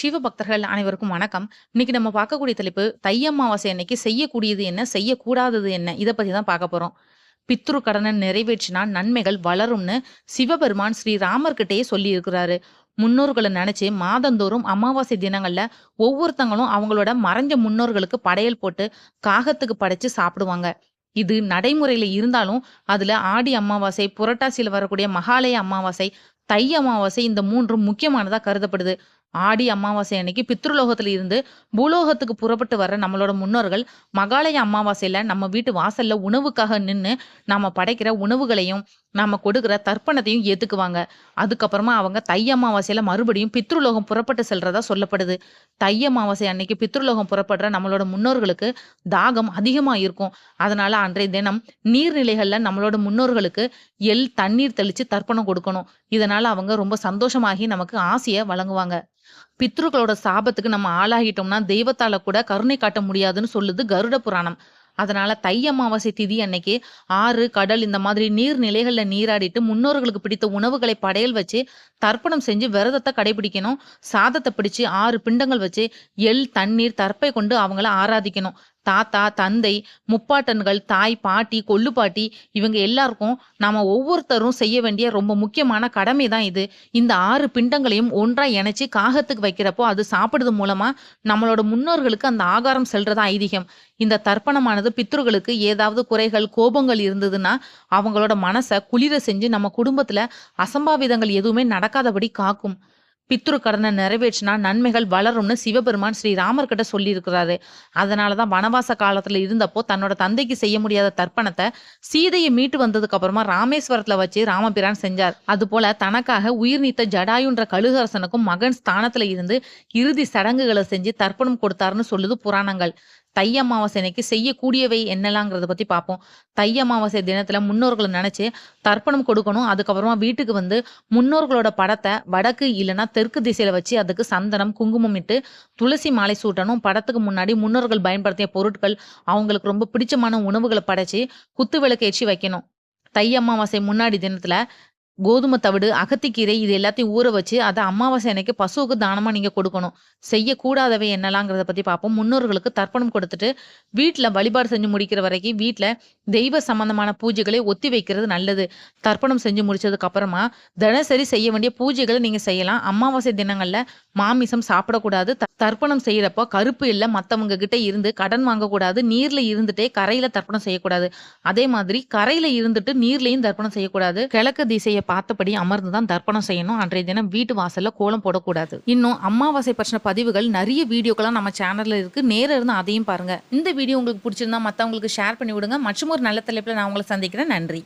சிவபக்தர்கள் அனைவருக்கும் வணக்கம். இன்னைக்கு நம்ம பார்க்கக்கூடிய தலைப்பு, தை அமாவாசை அன்னைக்கு செய்யக்கூடியது என்ன? செய்யக்கூடாதது என்ன? இதை பத்தி தான் பார்க்க போறோம். பித்ரு கடனை நிறைவேற்றினா நன்மைகள் வளரும்னு சிவபெருமான் ஸ்ரீ ராமர்கிட்டயே சொல்லியிருக்கிறாரு. முன்னோர்களை நினைச்சு மாதந்தோறும் அமாவாசை தினங்கள்ல ஒவ்வொருத்தங்களும் அவங்களோட மறைஞ்ச முன்னோர்களுக்கு படையல் போட்டு காகத்துக்கு படைச்சு சாப்பிடுவாங்க. இது நடைமுறையில இருந்தாலும், அதுல ஆடி அமாவாசை, புரட்டாசியில வரக்கூடிய மகாலய அமாவாசை, தை அமாவாசை இந்த மூன்றும் முக்கியமானதா கருதப்படுது. ஆடி அமாவாசை அன்னைக்கு பித்ருலோகத்துல இருந்து பூலோகத்துக்கு புறப்பட்டு வர்ற நம்மளோட முன்னோர்கள், மகாலய அமாவாசையில நம்ம வீட்டு வாசல்ல உணவுக்காக நின்னு, நாம படைக்கிற உணவுகளையும், நாம கொடுக்குற தர்ப்பணத்தையும் ஏத்துக்குவாங்க. அதுக்கப்புறமா அவங்க தை அமாவாசையில மறுபடியும் பித்ருலோகம் புறப்பட்டு செல்றதா சொல்லப்படுது. தை அமாவாசை அன்னைக்கு பித்ருலோகம் புறப்படுற நம்மளோட முன்னோர்களுக்கு தாகம் அதிகமா இருக்கும். அதனால அன்றைய தினம் நீர்நிலைகள்ல நம்மளோட முன்னோர்களுக்கு எள், தண்ணீர் தெளிச்சு தர்ப்பணம் கொடுக்கணும். இதனால அவங்க ரொம்ப சந்தோஷமாகி நமக்கு ஆசையை வழங்குவாங்க. பித்ருக்களோட சாபத்துக்கு நம்ம ஆளாகிட்டோம்னா, தெய்வத்தால கூட கருணை காட்ட முடியாதுன்னு சொல்லுது கருட புராணம். அதனால தை அமாவாசை திதி அன்னைக்கு ஆறு, கடல் இந்த மாதிரி நீர்நிலைகள்ல நீராடிட்டு, முன்னோர்களுக்கு பிடித்த உணவுகளை படையல் வச்சு, தர்ப்பணம் செஞ்சு விரதத்த கடைபிடிக்கணும். சாதத்தை பிடிச்சு ஆறு பிண்டங்கள் வச்சு, எள், தண்ணீர், தர்ப்பை கொண்டு அவங்கள ஆராதிக்கணும். தாத்தா, தந்தை, முப்பாட்டன்கள், தாய், பாட்டி, கொள்ளுப்பாட்டி இவங்க எல்லாருக்கும் நாம ஒவ்வொருத்தரும் செய்ய வேண்டிய ரொம்ப முக்கியமான கடமை தான் இது. இந்த ஆறு பிண்டங்களையும் ஒன்றா இணைச்சி காகத்துக்கு வைக்கிறப்போ, அது சாப்பிடுறது மூலமா நம்மளோட முன்னோர்களுக்கு அந்த ஆகாரம் செல்றது ஐதீகம். இந்த தர்ப்பணமானது பித்ருக்களுக்கு ஏதாவது குறைகள், கோபங்கள் இருந்ததுன்னா, அவங்களோட மனசை குளிர செஞ்சு நம்ம குடும்பத்துல அசம்பாவிதங்கள் எதுவுமே நடக்காதபடி காக்கும். பித்ரு கடன நிறைவேற்றினா நன்மைகள் வளரும்னு சிவபெருமான் ஸ்ரீ ராமர்கிட்ட சொல்லியிருக்கிறாரு. அதனால தான் வனவாச காலத்துல இருந்தப்போ தன்னோட தந்தைக்கு செய்ய முடியாத தர்ப்பணத்தை சீதையை மீட்டு வந்ததுக்கு அப்புறமா ராமேஸ்வரத்துல வச்சு ராமபிரான் செஞ்சார். அதுபோல தனக்காக உயிர் நீத்த ஜடாயுன்ற கழுகரசனுக்கும் மகன் ஸ்தானத்துல இருந்து இறுதி சடங்குகளை செஞ்சு தர்ப்பணம் கொடுத்தாருன்னு சொல்லுது புராணங்கள். தை அமாவாசை அன்னைக்கு செய்யக்கூடியவை என்னலாங்கிறத பத்தி பார்ப்போம். தை அமாவாசை தினத்துல முன்னோர்களை நினச்சி தர்ப்பணம் கொடுக்கணும். அதுக்கப்புறமா வீட்டுக்கு வந்து முன்னோர்களோட படத்தை வடக்கு இல்லைன்னா தெற்கு திசையில வச்சு அதுக்கு சந்தனம், குங்குமம் இட்டு துளசி மாலை சூட்டணும். படத்துக்கு முன்னாடி முன்னோர்கள் பயன்படுத்திய பொருட்கள், அவங்களுக்கு ரொம்ப பிடிச்சமான உணவுகளை படைச்சு, குத்து விளக்கு ஏற்றி வைக்கணும். தை அமாவாசை முன்னாடி தினத்துல கோதுமை தவிடு, அகத்திக்கீரை இது எல்லாத்தையும் ஊற வச்சு, அதை அமாவாசை அன்னைக்கு பசுவுக்கு தானமாக நீங்கள் கொடுக்கணும். செய்யக்கூடாதவை என்னலாங்கிறத பற்றி பார்ப்போம். முன்னோர்களுக்கு தர்ப்பணம் கொடுத்துட்டு, வீட்டில் வழிபாடு செஞ்சு முடிக்கிற வரைக்கும் வீட்டில் தெய்வ சம்பந்தமான பூஜைகளை ஒத்தி வைக்கிறது நல்லது. தர்ப்பணம் செஞ்சு முடிச்சதுக்கு அப்புறமா, தினசரி செய்ய வேண்டிய பூஜைகளை நீங்கள் செய்யலாம். அமாவாசை தினங்களில் மாமிசம் சாப்பிடக்கூடாது. த தர்ப்பணம் செய்கிறப்போ கருப்பு இல்லை மற்றவங்க கிட்ட இருந்து கடன் வாங்கக்கூடாது. நீரில் இருந்துட்டே கரையில் தர்ப்பணம் செய்யக்கூடாது. அதே மாதிரி கரையில் இருந்துட்டு நீர்லேயும் தர்ப்பணம் செய்யக்கூடாது. கிழக்கு திசையை பார்த்தபடி அமர்ந்து தான் தர்ப்பணம் செய்யணும். அன்றைய தினம் வீட்டு வாசல்ல கோலம் போடக்கூடாது. இன்னும் அம்மாவாசை பற்றின பதிவுகள் நிறைய வீடியோக்கெல்லாம் நம்ம சேனல்ல இருக்கு. நேரா இருந்து அதையும் பாருங்க. இந்த வீடியோ உங்களுக்கு பிடிச்சிருந்தா மத்தவங்களுக்கு ஷேர் பண்ணி விடுங்க. மற்றும் ஒரு நல்ல தலைப்புல நான் உங்களை சந்திக்கிறேன். நன்றி.